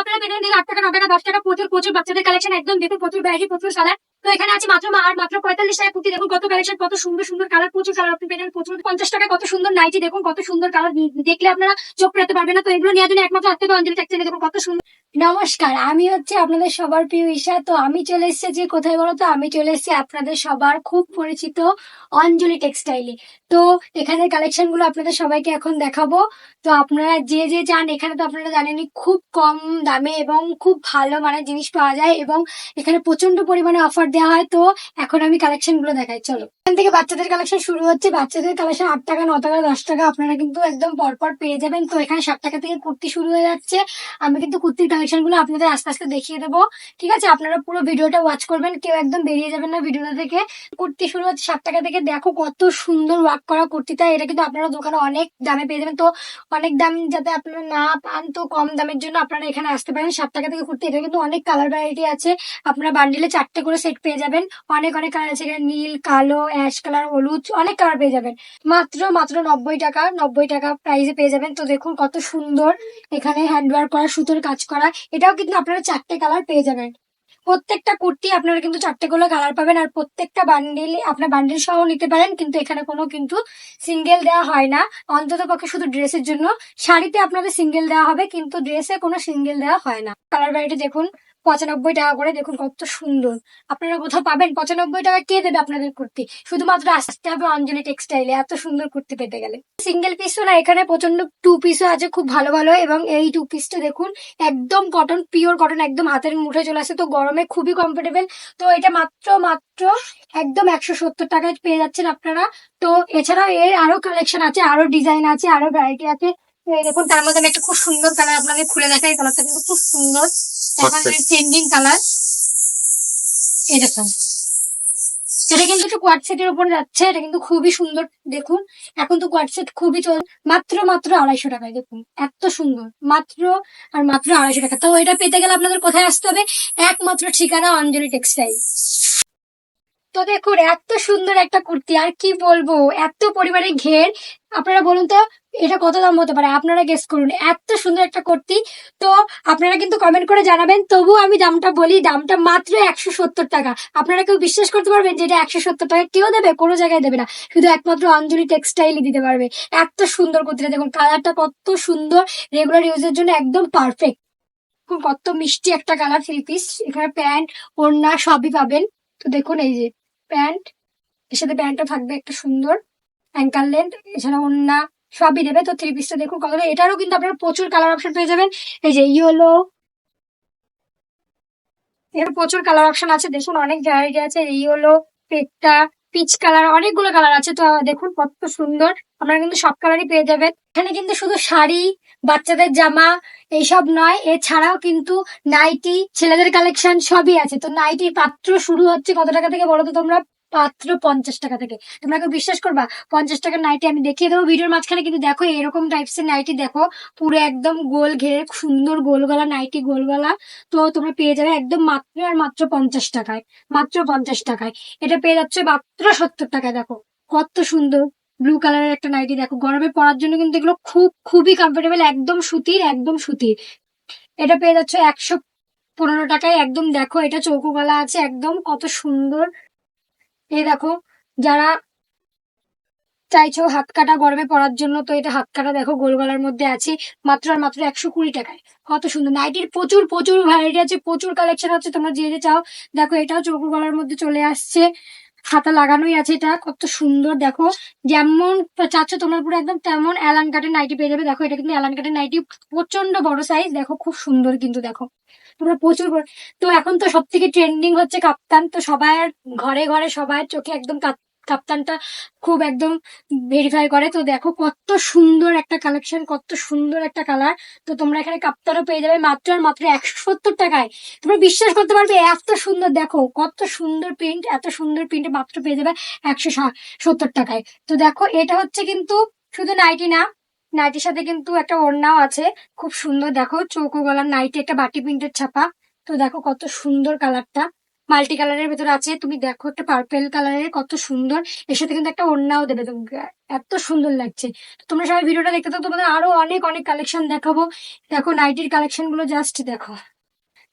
আপনারা পেয়ে দিন আট টাকা নয় টাকা, দশ টাকা, প্রচুর প্রচুর বাচ্চাদের কালেকশন একদম দেখুন প্রচুর ভ্যারাইটি প্রচুর সালার তো এখানে আছে মাত্র আর মাত্র পঁয়তাল্লিশ টাকা কুর্তি। দেখুন কত কালেকশন কত সুন্দর সুন্দর কালার প্রচুর কালার আপনি পেয়ে প্রচুর পঞ্চাশ টাকা কত সুন্দর নাইটি দেখুন কত সুন্দর কালার দেখলে আপনারা চোখ পেতে পারবেন না। তো এগুলো নেওয়ার জন্য একমাত্র আত্মীয় অঞ্জলি টেক্সটাইলে দেখুন কত সুন্দর নমস্কার, আমি হচ্ছে আপনাদের সবার প্রিয় ঈশা। তো আমি চলে এসেছি যে কোথায় বলো তো? আমি চলে এসেছি আপনাদের সবার খুব পরিচিত অঞ্জলি টেক্সটাইলে। তো এখানের কালেকশনগুলো আপনাদের সবাইকে এখন দেখাবো। তো আপনারা যে যে চান, এখানে তো আপনারা জানেনই, খুব কম দামে এবং খুব ভালো মানের জিনিস পাওয়া যায় এবং এখানে প্রচণ্ড পরিমাণে অফার দেওয়া হয়। তো এখন আমি কালেকশনগুলো দেখাই, চলো। এখান থেকে বাচ্চাদের কালেকশন শুরু হচ্ছে। বাচ্চাদের কালেকশন আট টাকা, ন টাকা, দশ টাকা, আপনারা কিন্তু একদম পরপর পেয়ে যাবেন। তো এখানে সাত টাকা থেকে কুর্তি শুরু হয়ে যাচ্ছে। আমি কিন্তু কুর্তির কালেকশনগুলো আপনাদের আস্তে আস্তে দেখিয়ে দেবো। ঠিক আছে? আপনারা পুরো ভিডিওটা ওয়াচ করবেন, কেউ একদম বেরিয়ে যাবেন না ভিডিওটা থেকে কুর্তি শুরু হচ্ছে সাত টাকা থেকে। দেখো কত সুন্দর ওয়ার্ক করা কুর্তিটা। এটা কিন্তু আপনারা দোকানে অনেক দামে পেয়ে যাবেন। তো অনেক দাম যাতে আপনারা না পান, তো কম দামের জন্য আপনারা এখানে আসতে পারেন। সাত টাকা থেকে কুর্তি এটা কিন্তু অনেক কালার ভ্যারাইটি আছে। আপনারা বান্ডিলে চারটে করে সেট পেয়ে যাবেন। অনেক অনেক কালার আছে। এখানে নীল, কালো অ্যাশ কালার হলুদ, অনেক কালার পেয়ে যাবেন। মাত্র মাত্র নব্বই টাকা নব্বই টাকা প্রাইসে পেয়ে যাবেন। তো দেখুন কত সুন্দর এখানে হ্যান্ডওয়ার্ক করা, সুতোর কাজ করা। এটাও কিন্তু আপনারা চারটে কালার পেয়ে যাবেন। প্রত্যেকটা কুর্তি আপনারা কিন্তু চারটে করে কালার পাবেন আর প্রত্যেকটা বান্ডিল আপনার বান্ডিল সহ নিতে পারেন, কিন্তু এখানে কোনো কিন্তু সিঙ্গেল দেওয়া হয় না। অন্তত পক্ষে শুধু ড্রেসের জন্য। শাড়িতে আপনাদের সিঙ্গেল দেওয়া হবে, কিন্তু ড্রেসে কোনো সিঙ্গেল দেওয়া হয় না। কালার ভ্যারাইটি দেখুন পঁচানব্বই টাকা করে, দেখুন কত সুন্দর। আপনারা কোথাও পাবেন? পঁচানব্বই টাকা কে দেবে আপনাদের কুর্তি? শুধুমাত্র আসতে হবে অঞ্জলি টেক্সটাইলে, এত সুন্দর কুর্তি পেতে গেলে। সিঙ্গেল পিসও না, এখানে প্রচণ্ড টু পিসও আছে, খুব ভালো ভালো, এবং এই টু পিসটা দেখুন, একদম কটন পিওর কটন একদম হাতের মুঠে চলে আসে, তো গরমে খুবই কমফোর্টেবল তো এটা মাত্র মাত্র একদম একশো সত্তর টাকায় পেয়ে যাচ্ছেন আপনারা। তো এছাড়াও এর আরও কালেকশন আছে, আরও ডিজাইন আছে, আরও ভ্যারাইটি আছে। দেখুন, তার মধ্যে আমি একটা খুব সুন্দর কালার আপনাকে খুলে দেখাই কালারটা কিন্তু খুব সুন্দর। এখন কালার এটা কিন্তু একটু উপর যাচ্ছে এটা কিন্তু খুবই সুন্দর দেখুন। এখন তো খুবই চল মাত্র মাত্র আড়াইশো টাকায় দেখুন। এত সুন্দর। মাত্র আর মাত্র আড়াইশো টাকা। তো এটা পেতে গেলে আপনাদের কোথায় আসতে হবে? একমাত্র ঠিকানা অঞ্জলি টেক্সটাইল তো দেখুন এত সুন্দর একটা কুর্তি, আর কি বলব? এত পরিমাণে ঘের। আপনারা বলুন তো, এটা কত দাম হতে পারে? আপনারা গেস করুন। এত সুন্দর একটা কুর্তি। তো আপনারা কিন্তু কমেন্ট করে জানাবেন তবু আমি দামটা বলি, দামটা মাত্র একশো সত্তর টাকা। আপনারা কেউ বিশ্বাস করতে পারবেন যে এটা একশো সত্তর টাকা কেউ দেবে? কোনো জায়গায় দেবে না। শুধু একমাত্র অঞ্জলি টেক্সটাইলই দিতে পারবে। এত সুন্দর কুর্তিটা, দেখুন কালারটা কত সুন্দর। রেগুলার ইউজের জন্য একদম পারফেক্ট কত মিষ্টি একটা কালার থ্রি পিস এখানে প্যান্ট, ওড়না সবই পাবেন। তো দেখুন এই যে। প্যান্ট, এর সাথে প্যান্টটা থাকবে একটা সুন্দর অ্যাঙ্কার লেন্থ এছাড়া ওড়না সবই দেবে। তো থ্রি পিসটা দেখুন কত এটারও কিন্তু আপনারা প্রচুর কালার অপশন পেয়ে যাবেন। এই যে ইয়েলো এর প্রচুর কালার অপশন আছে। দেখুন অনেক ভ্যারাইটি আছে। এই ইয়েলো পেটটা পিচ কালার অনেকগুলো কালার আছে। তো দেখুন কত সুন্দর। আপনারা কিন্তু সব কালারই পেয়ে যাবেন। এখানে কিন্তু শুধু শাড়ি, বাচ্চাদের জামা এইসব নয়। এছাড়াও কিন্তু নাইটি, ছেলেদের কালেকশন সবই আছে। তো নাইটির পাত্র শুরু হচ্ছে কত টাকা থেকে বলো তো তোমরা? পাত্র পঞ্চাশ টাকা থেকে। তোমরা কেউ বিশ্বাস করবা? পঞ্চাশ টাকার নাইটি আমি দেখিয়ে দেবো ভিডিওর মাঝখানে, কিন্তু দেখো এরকম টাইপস এর নাইটি দেখো, পুরো একদম গোল ঘেরে, সুন্দর গোল গলা নাইটি গোল গলা। তো তোমরা পেয়ে যাবে একদম মাত্র আর মাত্র পঞ্চাশ টাকায়, মাত্র পঞ্চাশ টাকায়। এটা পেয়ে যাচ্ছে মাত্র সত্তর টাকায়, দেখো। কত সুন্দর। ব্লু কালারের একটা নাইটি দেখো। গরমে পরার জন্য কিন্তু এগুলো খুব, খুবই কমফোর্টেবল একদম সুতির একদম সুতির। এটা পেয়ে যাচ্ছে একশো পনেরো টাকায়। একদম দেখো, এটা চৌকো গলা আছে, একদম কত সুন্দর। এই দেখো, যারা চাইছো হাত কাটা গরমে পরার জন্য, তো এটা হাত কাটা দেখো গোল গলার মধ্যে আছে, মাত্র আর মাত্র একশো কুড়ি টাকায়। কত সুন্দর, নাইটির প্রচুর প্রচুর ভ্যারাইটি আছে, প্রচুর কালেকশন আছে, তোমরা যে যে চাও। দেখো, এটাও চৌকো গলার মধ্যে চলে আসছে, হাতা লাগানোই আছে এটা, কত সুন্দর, দেখো। যেমন চাচ্ছ তোমার পুরো একদম তেমন অ্যালান কাটের নাইটি পেয়ে যাবে, দেখো, এটা কিন্তু অ্যালান কাটের নাইটি প্রচণ্ড বড় সাইজ দেখো, খুব সুন্দর কিন্তু, দেখো। তোমরা প্রচুর তো এখন তো সব থেকে ট্রেন্ডিং হচ্ছে কাপ্তান। তো সবার ঘরে ঘরে সবার চোখে একদম কাপ্তানটা খুব একদম ভেরিফাই করে। তো দেখো কত সুন্দর একটা কালেকশন কত সুন্দর একটা কালার তো তোমরা এখানে কাপ্তানও পেয়ে যাবে মাত্র আর মাত্র একশো সত্তর টাকায়। তোমরা বিশ্বাস করতে পারবে, এত সুন্দর, দেখো কত সুন্দর প্রিন্ট এত সুন্দর প্রিন্ট মাত্র পেয়ে যাবে একশো সত্তর টাকায়। তো দেখো এটা হচ্ছে কিন্তু শুধু নাইটি না নাইটির সাথে কিন্তু একটা ওড়নাও আছে। খুব সুন্দর। দেখো, চৌকো গলার নাইটি, একটা বাটি প্রিন্টের ছাপা। তো দেখো কত সুন্দর কালারটা। মাল্টি কালারের ভেতরে আছে। তুমি দেখো একটা পার্পেল কালারের কত সুন্দর। এর সাথে কিন্তু একটা ওড়নাও দেবে তোমাকে। এত সুন্দর লাগছে। তোমরা সবাই ভিডিওটা দেখতে থাকো। তোমাদের আরও অনেক অনেক কালেকশন দেখাবো। দেখো নাইটির কালেকশনগুলো জাস্ট দেখো।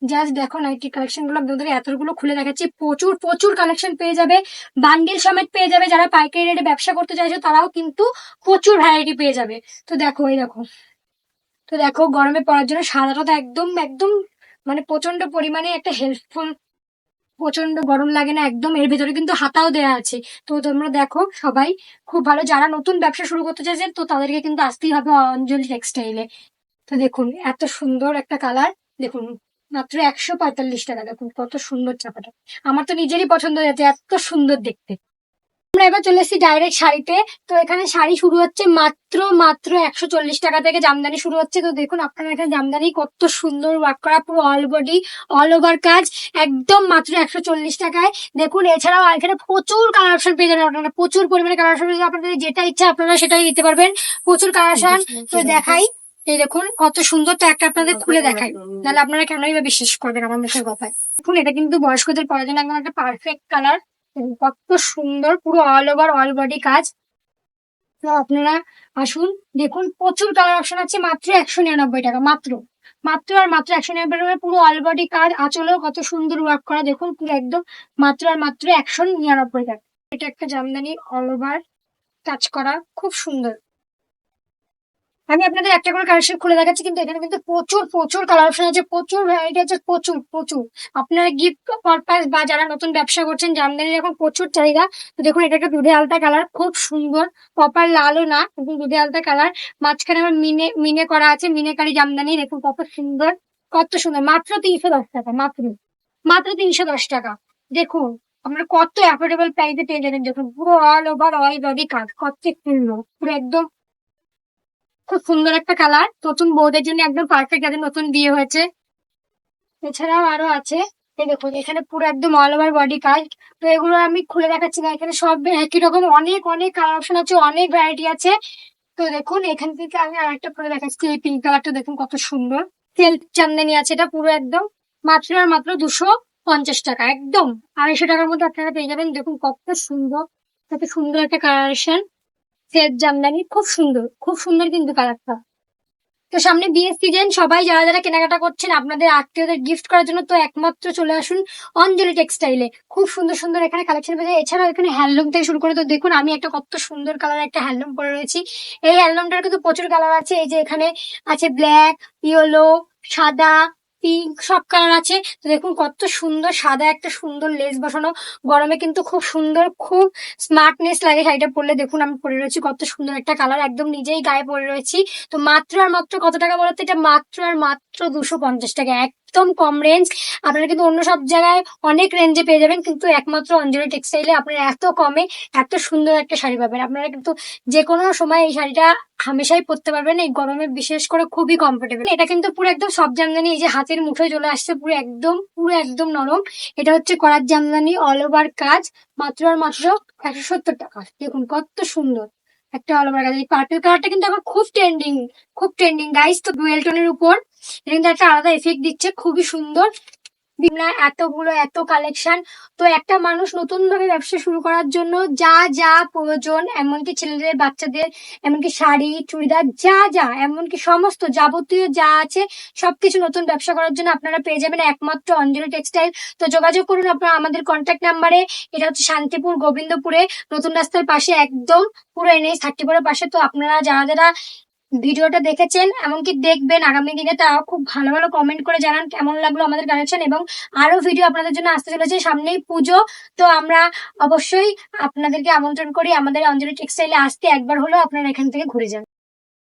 জাস্ট দেখো নাইটির কালেকশনগুলো আমি তোমাদের এতগুলো খুলে দেখাচ্ছি। প্রচুর প্রচুর কালেকশন পেয়ে যাবে। বান্ডিল সমেত পেয়ে যাবে। যারা পাইকারি রেটে ব্যবসা করতে চাইছো, তারাও কিন্তু প্রচুর ভ্যারাইটি পেয়ে যাবে। তো দেখো, এই দেখো। তো দেখো, গরমে পড়ার জন্য সাদাটা তো একদম একদম মানে প্রচণ্ড পরিমাণে একটা হেল্পফুল প্রচণ্ড গরম লাগে না, একদম। এর ভেতরে কিন্তু হাতাও দেওয়া আছে। তো তোমরা দেখো সবাই, খুব ভালো। যারা নতুন ব্যবসা শুরু করতে চাইছেন, তো তাদেরকে কিন্তু আসতেই হবে অঞ্জলি টেক্সটাইলে তো দেখুন, এত সুন্দর একটা কালার দেখুন মাত্র একশো পঁয়তাল্লিশ টাকা। দেখুন কত সুন্দর চাপাটা আমার তো নিজেরই পছন্দ হয়েছে এত সুন্দর দেখতে। আমরা এবার চলে এসেছি ডাইরেক্ট শাড়িতে। তো এখানে শাড়ি শুরু হচ্ছে মাত্র মাত্র একশো চল্লিশ টাকা থেকে জামদানি শুরু হচ্ছে। তো দেখুন আপনারা এখানে জামদানি কত সুন্দর ওয়ার্ক করা পুরো অল বডি অল ওভার কাজ একদম মাত্র একশো চল্লিশ টাকায়। দেখুন এছাড়াও এখানে প্রচুর কালার অপশন পেয়ে যাবেন আপনারা। প্রচুর পরিমাণে কালার অপশন আপনাদের যেটা ইচ্ছা আপনারা সেটাই দিতে পারবেন। প্রচুর কালার অপশন তো দেখাই। এই দেখুন কত সুন্দর তো একটা আপনাদের খুলে দেখাই। তাহলে আপনারা কেনই বা বিশ্বাস করবেন আমার মুখের কথায়? দেখুন এটা কিন্তু বয়স্কদের পরার জন্য একদম একটা পারফেক্ট কালার কত সুন্দর পুরো অল ওভার অল বডি কাজ। তো আপনারা আসুন দেখুন প্রচুর কালার অপশন আছে মাত্র একশো নিরানব্বই টাকা মাত্র। মাত্র আর মাত্র একশো নিরানব্বই টাকা পুরো অল বডি কাজ আঁচলেও কত সুন্দর ওয়ার্ক করা দেখুন পুরো একদম মাত্র আর মাত্র একশো নিরানব্বই টাকা। এটা একটা জামদানি অল ওভার কাজ করা খুব সুন্দর। আমি আপনাদের একটা করে কালেকশন খুলে দেখাচ্ছি, কিন্তু এখানে কিন্তু প্রচুর প্রচুর কালার অপশন আছে, প্রচুর ভ্যারাইটি আছে, প্রচুর প্রচুর। আপনারা গিফট পারপাস বা যারা নতুন ব্যবসা করছেন জামদানি এখন প্রচুর চাহিদা। তো দেখুন, এটা একটা দুধে আলতা কালার খুব সুন্দর। প্রপার লালও না, কিন্তু দুধে আলতা কালার মাঝখানে আবার মিনে মিনে করা আছে, মিনেকারি জামদানি, দেখুন কত সুন্দর কত সুন্দর। মাত্র তিনশো দশ টাকা, মাত্র। মাত্র তিনশো দশ টাকা। দেখুন, আপনারা কত অ্যাফোর্ডেবল প্রাইসে পেয়ে যাবেন। দেখুন, পুরো অল ওভার অল বডি কাজ কত সুন্দর। পুরো একদম খুব সুন্দর একটা কালার নতুন বউদের জন্য একদম পারফেক্ট যাদের নতুন বিয়ে হয়েছে। এছাড়াও আরও আছে। এই দেখুন, এখানে পুরো একদম অল ওভার বডি কাজ তো এগুলো আমি খুলে দেখাচ্ছি না। এখানে সব একই রকম অনেক অনেক কালার অপশন আছে, অনেক ভ্যারাইটি আছে। তো দেখুন, এখান থেকে আমি আর একটা খুলে দেখাচ্ছি। এই পিঙ্ক কালারটা দেখুন কত সুন্দর। তেল চান্দানি আছে এটা পুরো একদম। মাত্র আর মাত্র দুশো পঞ্চাশ টাকা, একদম। আড়াইশো টাকার মধ্যে আপনারা পেয়ে যাবেন। দেখুন কত সুন্দর কত সুন্দর একটা কালারেশন সেট জামদানি খুব সুন্দর খুব সুন্দর কিন্তু কালারটা। তো সামনে বিয়ের সিজন সবাই যারা যারা কেনাকাটা করছেন, আপনাদের আত্মীয়দের গিফট করার জন্য তো একমাত্র চলে আসুন অঞ্জলি টেক্সটাইলে খুব সুন্দর সুন্দর এখানে কালেকশন পেয়ে যায় এছাড়াও এখানে হ্যান্ডলুম থেকে শুরু করে তো দেখুন, আমি একটা কত সুন্দর কালার একটা হ্যান্ডলুম পরে রয়েছি। এই হ্যান্ডলুমটার কিন্তু প্রচুর কালার আছে। এই যে এখানে আছে ব্ল্যাক ইয়েলো সাদা পিঙ্ক সব কালার আছে। তো দেখুন কত সুন্দর সাদা একটা সুন্দর লেস বসানো। গরমে কিন্তু খুব সুন্দর, খুব স্মার্টনেস লাগে শাড়িটা পরলে। দেখুন আমি পরে রয়েছি, কত সুন্দর একটা কালার একদম নিজেই গায়ে পরে রয়েছি। তো মাত্র আর মাত্র কত টাকা বলতে? এটা মাত্র আর মাত্র দুশো পঞ্চাশ টাকা একদম কম রেঞ্জ আপনারা কিন্তু অন্য সব জায়গায় অনেক রেঞ্জে পেয়ে যাবেন, কিন্তু একমাত্র অঞ্জলি টেক্সটাইলে আপনারা এত কমে এত সুন্দর একটা শাড়ি পাবেন। আপনারা কিন্তু যে কোনো সময় এই শাড়িটা হামেশাই পরতে পারবেন। এই গরমে বিশেষ করে খুবই কমফোর্টেবল এটা কিন্তু পুরো একদম সব জামদানি, এই যে হাতের মুঠোয় চলে আসছে, পুরো একদম পুরো একদম নরম। এটা হচ্ছে করার জামদানি অল ওভার কাজ, মাত্র আর মাত্র একশো সত্তর টাকা। দেখুন কত সুন্দর একটা অল ওভার কাজ। এই পার্পেল কালারটা কিন্তু এখন খুব ট্রেন্ডিং খুব ট্রেন্ডিং গাইস তো ডুয়েল টোনের উপর একটা আলাদা এফেক্ট দিচ্ছে, খুবই সুন্দর। এতগুলো, এত কালেকশন তো একটা মানুষ নতুন ভাবে ব্যবসা শুরু করার জন্য যা যা প্রয়োজন, এমনকি ছেলেদের, বাচ্চাদের, এমনকি শাড়ি, চুড়িদার, যা যা, এমনকি সমস্ত যাবতীয় যা আছে, সবকিছু নতুন ব্যবসা করার জন্য আপনারা পেয়ে যাবেন একমাত্র অঞ্জলি টেক্সটাইল। তো যোগাযোগ করুন আপনারা আমাদের কন্ট্যাক্ট নাম্বারে এটা হচ্ছে শান্তিপুর, গোবিন্দপুরে। নতুন রাস্তার পাশে একদম পুরো এনএস থার্টি ফোরের পাশে। তো আপনারা যারা যারা ভিডিওটা দেখেছেন, এমনকি দেখবেন আগামী দিনে তা খুব ভালো ভালো কমেন্ট করে জানান কেমন লাগল আমাদের কালেকশন এবং আরও ভিডিও আপনাদের জন্য আসতে চলেছে সামনেই পুজো। তো আমরা অবশ্যই আপনাদেরকে আমন্ত্রণ করি আমাদের অঞ্জলি টেক্সটাইলে আসতে, একবার হলেও আপনারা এখান থেকে ঘুরে যান।